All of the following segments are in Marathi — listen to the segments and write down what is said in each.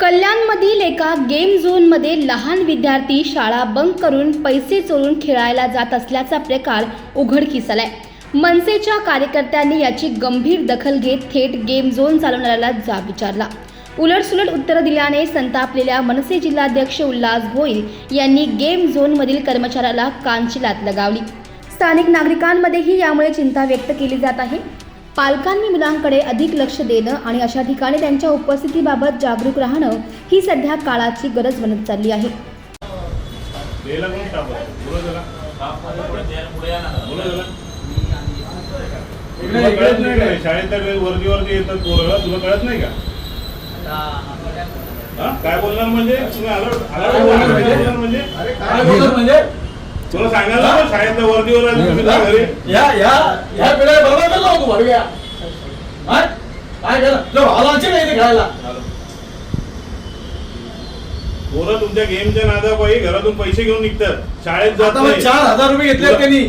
कल्याणमधील एका गेम झोनमध्ये लहान विद्यार्थी शाळा बंक करून पैसे चोरून खेळायला जात असल्याचा प्रकार उघडकीस आलाय मनसेच्या कार्यकर्त्यांनी याची गंभीर दखल घेत थेट गेम झोन चालवणाऱ्याला जाब विचारला. उलटसुलट उत्तरं दिल्याने संतापलेल्या मनसे जिल्हाध्यक्ष उल्हास भोईर यांनी गेम झोनमधील कर्मचाऱ्याला कानशिलात लगावली. स्थानिक नागरिकांमध्येही यामुळे चिंता व्यक्त केली जात आहे. पालकांनी मुलांकडे अधिक लक्ष देणं आणि अशा ठिकाणी त्यांच्या उपस्थितीबाबत जागरूक राहणं ही सध्या काळाची गरज बनत चालली आहे. शाळेत तर वरती वरती येतात तुला कळत नाही का? काय बोलणार म्हणजे? म्हणजे? म्हणजे? म्हणजे? तुला सांगायला ना शाळेत वरती वर आली, तुम्ही जा घरी. या या ह्या पिढ्या बरोबर केलं होतो भडव्या. काय काय केलं? जो भावाचे नाही ते खायला पोरं तुमच्या गेमच्या नादापायी घरातून पैसे घेऊन निघतात. शाळेत जात चार हजार रुपये घेतले त्यांनी.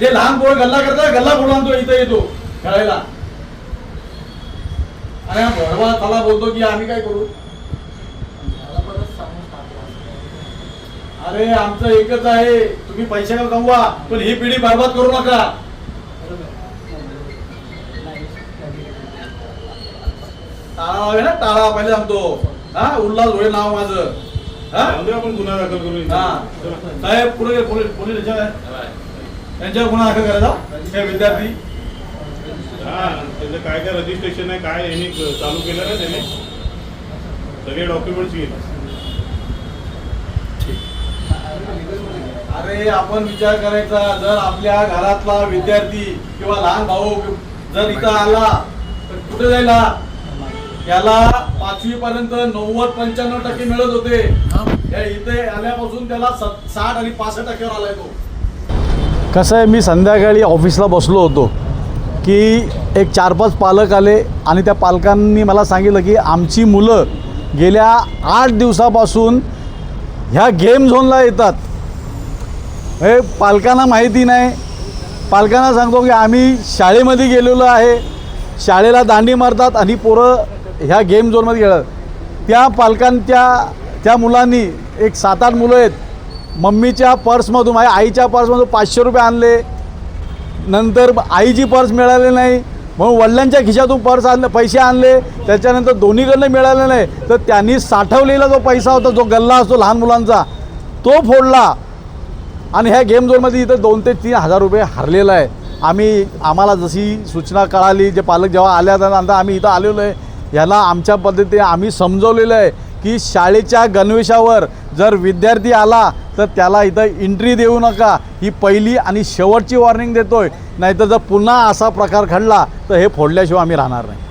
जे लहान पोर गल्ला करतात गल्ला आणतो? इथं येतो. खेळायला. आणि हा भडवा त्याला बोलतो की आम्ही काय करू? अरे आमचं एकच आहे. तुम्ही पैसे कमवा? पण ही पिढी बरबाद करू नका. टाळा आहे ना टाळा पहिले सांगतो. हा उल्हास होईल नाव माझं. हा? आपण गुन्हा दाखल करू. साहेब पुढे पोलीस पोलीस याच्यावर आहे. यांच्यावर गुन्हा दाखल करायचा. हे विद्यार्थी. हा त्याचं काय काय रजिस्ट्रेशन आहे काय यांनी चालू केलं ना त्याने? सगळे डॉक्युमेंट्स घेईल अरे आपण विचार करायचा जर आपल्या घरातला विद्यार्थी किंवा लहान भाऊ जर इथं आला तर कुठे जायला? त्याला पाचवी पर्यंत नव्वद पंच्याण्णव टक्के मिळत होते. या इथे आल्यापासून त्याला साठ आणि पासष्ट टक्क्यावर आलाय तो. कसं आहे मी संध्याकाळी ऑफिसला बसलो होतो. की एक चार पाच पालक आले आणि त्या पालकांनी मला सांगितलं की आमची मुलं गेल्या आठ दिवसापासून ह्या गेम झोनला येतात. हे पालकांना माहिती नाही. पालकांना सांगतो की आम्ही शाळेमध्ये गेलेलो आहे. शाळेला दांडी मारतात आणि पोरं ह्या गेम झोनमध्ये गेलं त्या पालकांच्या त्या मुलांनी एक सात आठ मुलं आहेत. मम्मीच्या पर्समधून माझ्या आईच्या पर्समधून पाचशे रुपये आणले. नंतर आईची पर्स मिळाली नाही म्हणून वडिलांच्या खिशातून पर्स आणले पैसे आणले त्याच्यानंतर दोन्हीकडनं मिळाले नाही तर त्यांनी साठवलेला जो पैसा होता जो गल्ला असतो लहान मुलांचा तो फोडला. आणि ह्या गेम झोनमध्ये इथं दोन ते तीन हजार रुपये हरलेला आहे. आम्ही आम्हाला जशी सूचना कळाली जे पालक जेव्हा आल्या त्यानंतर आम्ही इथं आलेलो आहे. ह्याला आमच्या पद्धतीने आम्ही समजवलेलं आहे की शाळेच्या गणवेशावर जर विद्यार्थी आला तर त्याला इथं एंट्री देऊ नका. ही पहिली आणि शेवटची वॉर्निंग देतोय. नाहीतर जर पुन्हा असा प्रकार घडला तर हे फोडल्याशिवाय आम्ही राहणार नाही.